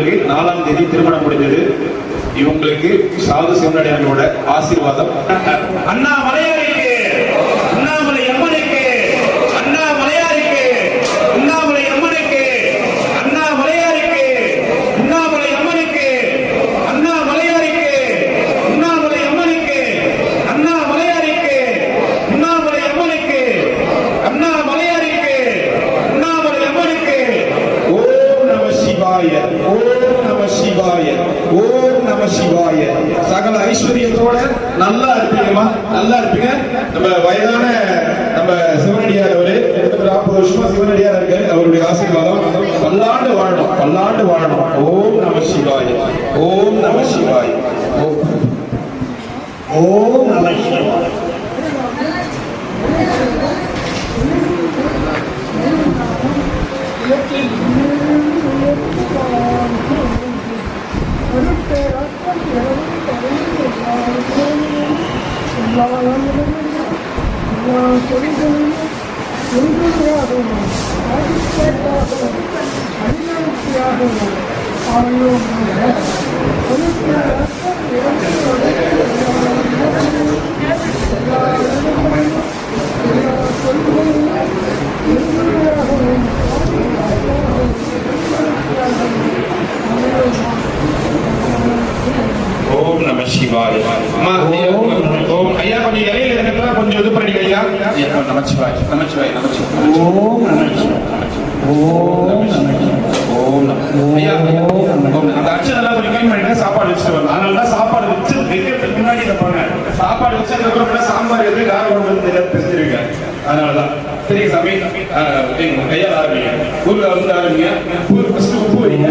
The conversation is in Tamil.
நாலாம் தேதி திருமணம் முடிந்தது. இவங்களுக்கு சாது சிவனடியார்களோட ஆசீர்வாதம். அண்ணா மலையாளி சிவாய ஓம் நம சிவாய ஓம் நம சிவாய. சகல ஐஸ்வர்யத்தோட நல்லா இருப்பீங்கம்மா நல்லா இருப்பீங்க. நம்ம வயதான நம்ம சிவனடியார் அவரு நாற்பது வருஷமா சிவனடியார் இருக்காரு. அவருடைய ஆசீர்வாதம் பல்லாண்டு வாழணும் பல்லாண்டு வாழணும். ஓம் நம சிவாய ஓம் நம சிவாய. ஓம் ஓம் நம சிவாய. ஓம் நம சிவாய அம்மா ஐயா, ஓம் ஐயா கொஞ்சம் இலையில இருக்கிறதா கொஞ்சம் இது பண்ணிடுங்க ஐயா ஐயா, நமச்சிவாய் நமச்சிவாய் நமச்சிவாய் ஓம் ஓம் நம சிவாய ஓம் அந்த அச்சதெல்லாம் கொஞ்சம் க்ளீன் பண்ணிட்டு சாப்பாடு வச்சுட்டு வரணும். அதனால தான் சாப்பாடு வச்சு வைக்கிறதுக்கு முன்னாடி இதை பாருங்க. சாப்பாடு வச்சு அதுக்கப்புறம் சாம்பார் எது கார குழம்பு தெரியாது தெரிஞ்சிருங்க அதனால தான். சரி சாமி. கையால் ஆரம்பிங்க. ஊர்ல வந்து ஆரம்பிங்க. ஊர் ஃபர்ஸ்ட் உப்பு வைங்க.